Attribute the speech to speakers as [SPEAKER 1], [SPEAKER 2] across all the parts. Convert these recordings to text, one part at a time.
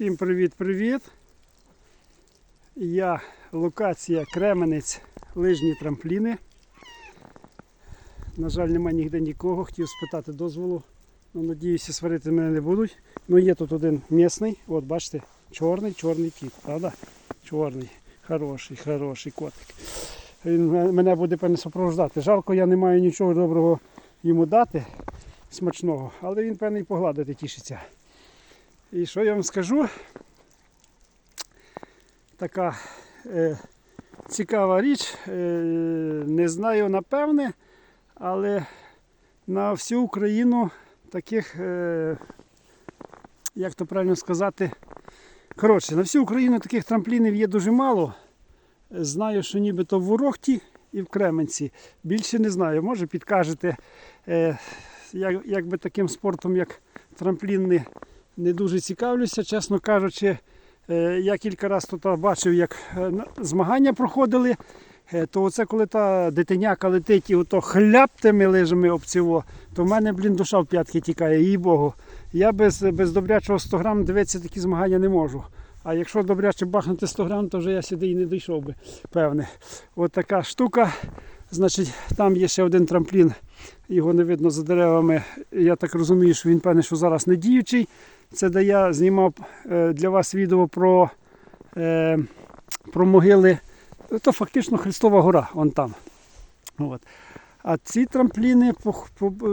[SPEAKER 1] Всім привіт-привіт. Я локація Кременець, лижні трампліни. На жаль, нема ніде нікого. Хотів спитати дозволу. Ну, надіюся, сварити мене не будуть. Ну, є тут один місний. От бачите, чорний, чорний кіт, правда? Чорний, хороший, хороший котик. Він мене буде певне супроводжати. Жалко, я не маю нічого доброго йому дати, смачного, але він певний погладити тішиться. І що я вам скажу? Така е, цікава річ. Е, не знаю напевне, але на всю Україну таких, е, як то правильно сказати, коротше, на всю Україну таких трамплінів є дуже мало. Знаю, що нібито в Ворохті і в Кременці. Більше не знаю. Може підкажете, е, як, якби таким спортом, як трамплін, не, дуже цікавлюся, чесно кажучи. Е, Я кілька разів тут бачив, як е, змагання проходили. Е, То оце коли та дитиняка летить і ото хляп тими лижами об цього, то в мене, блін, душа в п'ятки тікає, їй Богу. Я без, без добрячого 100 грам дивитися такі змагання не можу. А якщо добряче бахнути 100 грам, то вже я сюди і не дійшов би, певне. От така штука. Значить, там є ще один трамплін, його не видно за деревами. Я так розумію, що він певне, що зараз не діючий. Це де я знімав е, для вас відео про, е, про могили. То фактично Христова гора, вон там. От. А ці трампліни,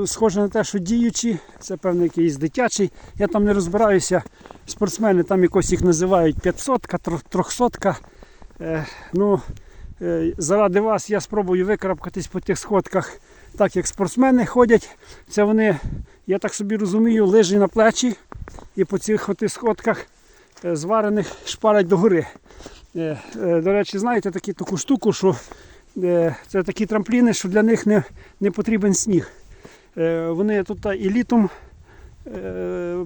[SPEAKER 1] схоже на те, що діючі, це певно якийсь дитячий. Я там не розбираюся. Спортсмени там якось їх називають 500 300 е, Ну, е, заради вас я спробую викарабкатись по тих сходках, так як спортсмени ходять. Це вони, я так собі розумію, лижі на плечі і по цих сходках е, зварених шпарять догори. Е, е, До речі, знаєте такі, таку штуку, що це такі трампліни, що для них не, не потрібен сніг. Вони тут і літом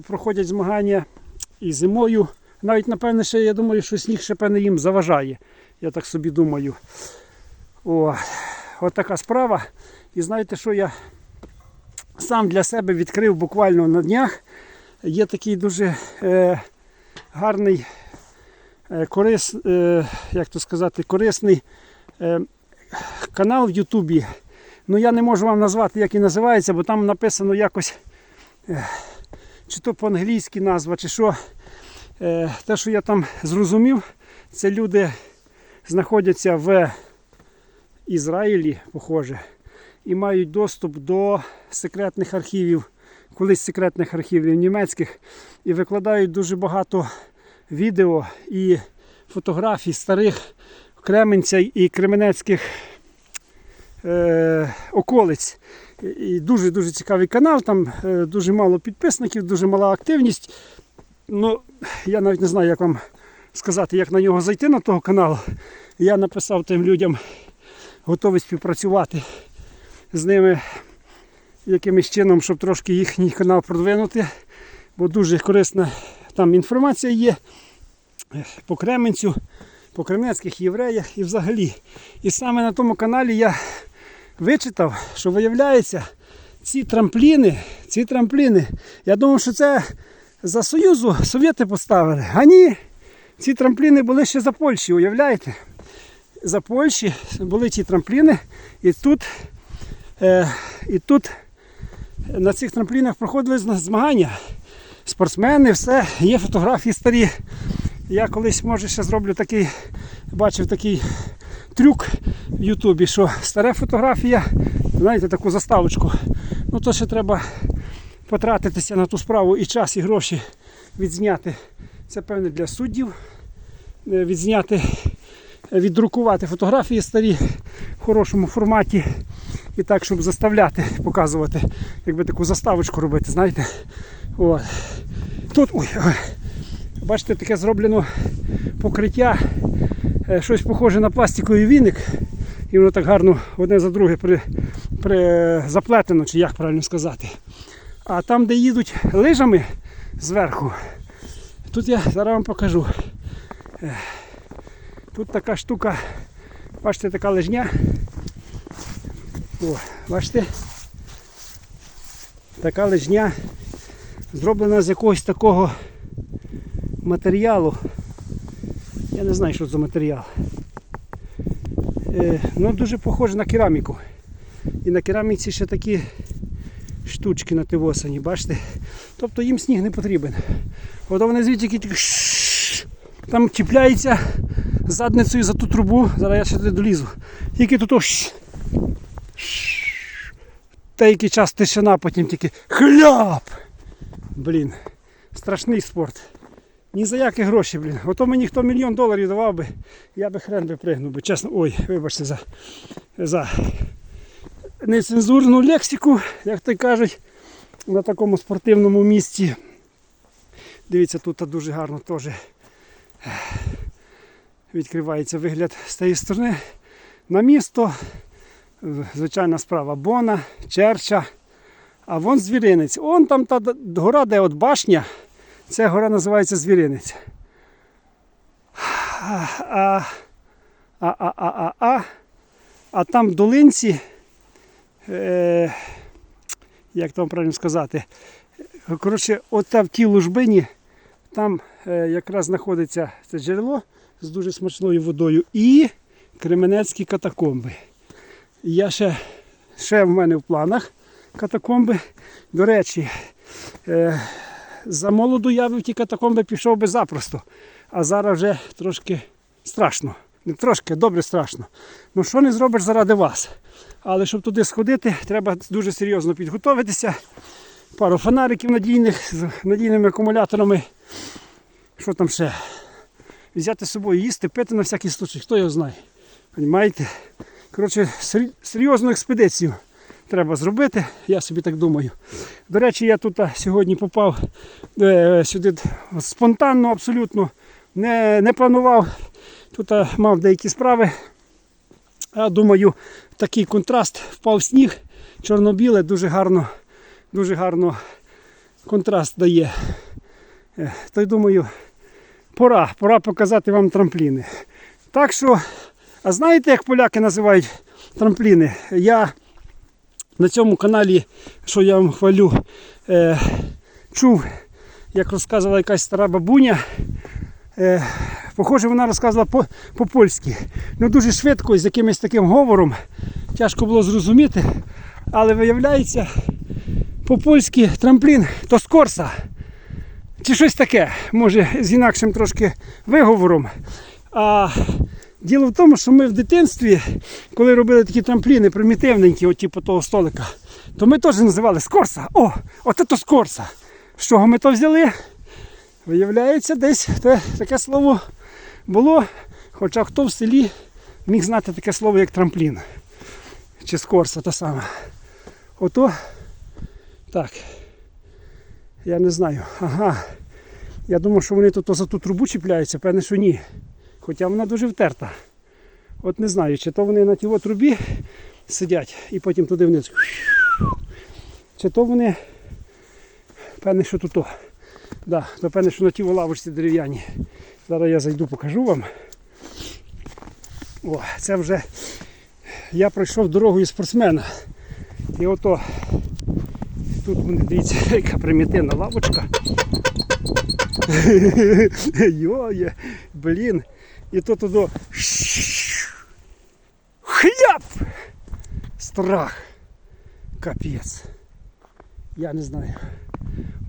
[SPEAKER 1] проходять змагання, і зимою. Навіть, напевне, ще я думаю, що сніг ще певне їм заважає. Я так собі думаю. О, от така справа. І знаєте, що я сам для себе відкрив буквально на днях. Є такий дуже е, гарний, е, корис, е, як то сказати, корисний е, канал в Ютубі. Ну я не можу вам назвати, як він називається, бо там написано якось, е, чи то по-англійськи назва, чи що. Е, те, що я там зрозумів, це люди знаходяться в Ізраїлі, похоже, і мають доступ до секретних архівів, колись секретних архівів німецьких, і викладають дуже багато відео і фотографій старих Кременця і Кременецьких е, околиць. І- дуже-дуже цікавий канал, там е, дуже мало підписників, дуже мала активність. Ну, я навіть не знаю, як вам сказати, як на нього зайти на того каналу. Я написав тим людям, готовий співпрацювати з ними якимось чином, щоб трошки їхній канал продвинути. Бо дуже корисна там інформація є по Кременцю, по кременецьких євреях і взагалі. І саме на тому каналі я вичитав, що виявляється, ці трампліни, ці трампліни, я думав, що це за Союзу совєти поставили. А ні, ці трампліни були ще за Польщі, уявляєте? За Польщі були ці трампліни, і тут, е, і тут на цих трамплінах проходили змагання. Спортсмени, все, є фотографії старі. Я колись, може, ще зроблю такий, бачив такий трюк в Ютубі, що стара фотографія, знаєте, таку заставочку. Ну то ще треба потратитися на ту справу і час, і гроші відзняти. Це певне для суддів. е, Відзняти, е, віддрукувати фотографії старі в хорошому форматі. І так, щоб заставляти, показувати, якби таку заставочку робити, знаєте. От. Тут, ой, ой, бачите, таке зроблено покриття, е, щось похоже на пластиковий віник. І воно так гарно одне за друге при, при, заплетено, чи як правильно сказати. А там, де їдуть лижами зверху, тут я зараз вам покажу. Е, Тут така штука, бачите, така лижня. О, бачите? Така лижня зроблена з якогось такого матеріалу. Я не знаю, що це за матеріал. Е, ну, дуже похоже на кераміку. І на кераміці ще такі штучки на тивосані, бачите? Тобто їм сніг не потрібен. От вони звідти тільки там чіпляється задницею за ту трубу. Зараз я ще туди долізу. Тільки тут ось. Деякий час тишина, потім тільки хляп. Блін, страшний спорт. Ні за які гроші, блін. Ото мені хто мільйон доларів давав би, я би хрен би пригнув би. Чесно, ой, вибачте за, за нецензурну лексику, як то кажуть, на такому спортивному місці. Дивіться, тут дуже гарно теж відкривається вигляд з тієї сторони. На місто, звичайна справа, Бона, Черча, а вон звіринець. Он там та гора, де от башня, ця гора називається Звіринець. А, а, а, а, а, а, а, там в долинці, е, як там правильно сказати, коротше, от в тій лужбині, там е, якраз знаходиться це джерело з дуже смачною водою і Кременецькі катакомби. Я ще, ще в мене в планах катакомби. До речі, е, за молоду я в ті катакомби пішов би запросто. А зараз вже трошки страшно. Не трошки, добре страшно. Ну що не зробиш заради вас? Але щоб туди сходити, треба дуже серйозно підготуватися. Пару фонариків надійних з надійними акумуляторами. Що там ще? Взяти з собою їсти, пити на всякий случай, хто його знає. Понімаєте? Коротше, серйозну експедицію треба зробити, я собі так думаю. До речі, я тут сьогодні попав е, сюди спонтанно, абсолютно не, не планував. Тут мав деякі справи. А думаю, такий контраст впав сніг, чорно-біле, дуже гарно, дуже гарно контраст дає. Е, То й думаю, пора, пора показати вам трампліни. Так що, а знаєте, як поляки називають трампліни? Я на цьому каналі, що я вам хвалю, е, чув, як розказувала якась стара бабуня. Е, похоже, вона розказувала по- по-польськи. Ну дуже швидко, з якимось таким говором. Тяжко було зрозуміти. Але виявляється, по-польськи трамплін то скорса. Чи щось таке, може з інакшим трошки виговором. А діло в тому, що ми в дитинстві, коли робили такі трампліни примітивненькі, от типу того столика, то ми теж називали скорса. О, от це скорса. З чого ми то взяли? Виявляється, десь те, таке слово було. Хоча хто в селі міг знати таке слово, як трамплін. Чи скорса та сама. Ото так. Я не знаю. Ага. Я думав, що вони тут за ту трубу чіпляються, певне, що ні. Хоча вона дуже втерта. От не знаю, чи то вони на тій трубі сидять і потім туди вниз. Чи то вони. Певне, що тут. Да, то певне, що на тій лавочці дерев'яні. Зараз я зайду, покажу вам. О, це вже я пройшов дорогою спортсмена. І ото тут вони, дивіться, яка примітивна лавочка. Йоє, блін. І тут туди хляп! Страх. Капець. Я не знаю.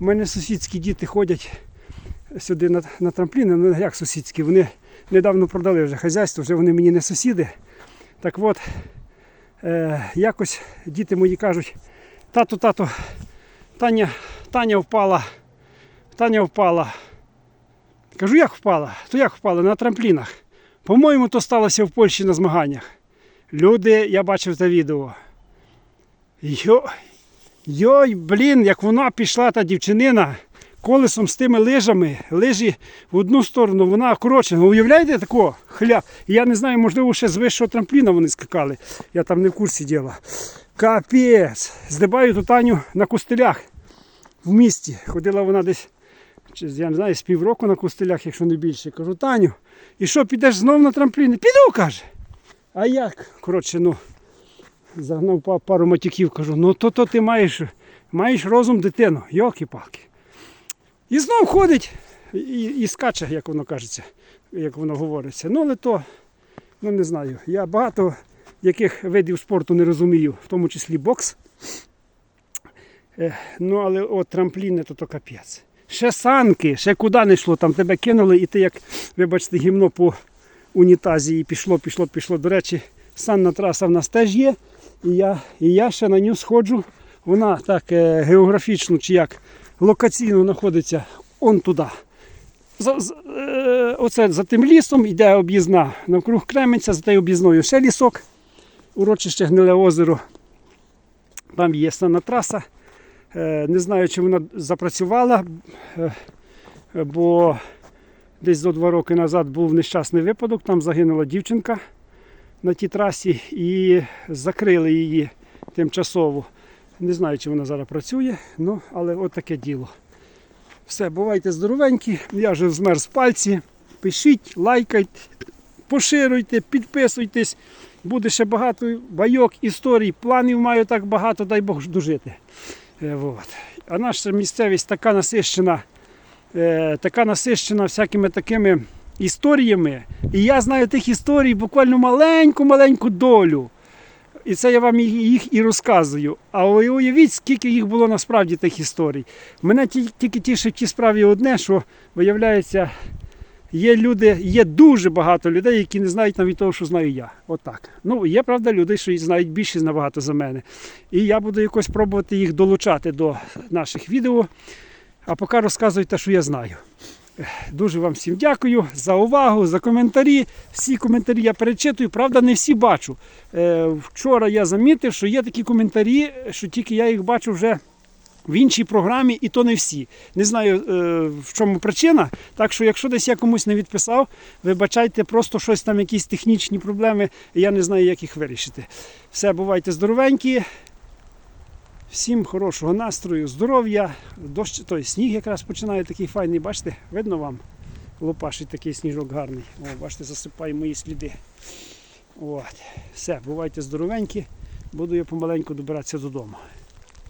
[SPEAKER 1] У мене сусідські діти ходять сюди на, на трампліни, ну як сусідські, вони недавно продали вже хазяйство, вже вони мені не сусіди. Так от, е, якось діти мої кажуть, тату, тату, Таня, Таня впала, Таня впала. Кажу, як впала? То як впала? На трамплінах. По-моєму, то сталося в Польщі на змаганнях. Люди, я бачив це відео. Йой, йой, блін, як вона пішла, та дівчинина, колесом з тими лижами, лижі в одну сторону, вона коротше, ви уявляєте такого? Хля. Я не знаю, можливо, ще з вищого трампліна вони скакали. Я там не в курсі діла. Капець. Здибаю ту Таню на костелях в місті. Ходила вона десь, чи, я не знаю, з півроку на костелях, якщо не більше. Кажу, Таню, і що, підеш знов на трампліни? Піду, каже. А як? Коротше, ну, загнав пару матюків, кажу, ну то то ти маєш, маєш розум дитину, йоки-палки. І знов ходить і, і скаче, як воно кажеться, як воно говориться. Ну, але то, ну не знаю. Я багато яких видів спорту не розумію, в тому числі бокс. Ну, але от трампліни то, то капець. Ще санки, ще куди не йшло, там тебе кинули, і ти як, вибачте, гімно по унітазі і пішло, пішло, пішло. До речі, санна траса в нас теж є. І я, і я ще на нього сходжу. Вона так е, географічно чи як локаційно знаходиться он туди. За, з- е, оце за тим лісом йде об'їзна навкруг Кременця, за тією об'їзною ще лісок, урочище Гниле озеро. Там є санна траса. Е, Не знаю, чи вона запрацювала, е, бо десь зо два роки назад був нещасний випадок, там загинула дівчинка на тій трасі і закрили її тимчасово. Не знаю, чи вона зараз працює, ну, але от таке діло. Все, бувайте здоровенькі. Я вже змерз пальці. Пишіть, лайкайте, поширюйте, підписуйтесь. Буде ще багато байок, історій, планів маю так багато, дай Бог дожити. Е, вот. А наша місцевість така насищена, е, така насищена всякими такими історіями. І я знаю тих історій буквально маленьку-маленьку долю. І це я вам їх- і розказую. А ви уявіть, скільки їх було насправді тих історій. Мене тільки тішить в тій справі одне, що виявляється, є люди, є дуже багато людей, які не знають навіть того, що знаю я. Отак. Ну, є правда люди, що знають більше набагато за мене. І я буду якось пробувати їх долучати до наших відео. А поки розказую те, що я знаю. Дуже вам всім дякую за увагу, за коментарі. Всі коментарі я перечитую, правда, не всі бачу. Е, Вчора я замітив, що є такі коментарі, що тільки я їх бачу вже в іншій програмі, і то не всі. Не знаю, е, в чому причина. Так що, якщо десь я комусь не відписав, вибачайте, просто щось там, якісь технічні проблеми, я не знаю, як їх вирішити. Все, бувайте здоровенькі. Всім хорошого настрою, здоров'я. Дощ, той сніг якраз починає такий файний, бачите, видно вам? Лопашить такий сніжок гарний. О, бачите, засипає мої сліди. От. Все, бувайте здоровенькі. Буду я помаленьку добиратися додому.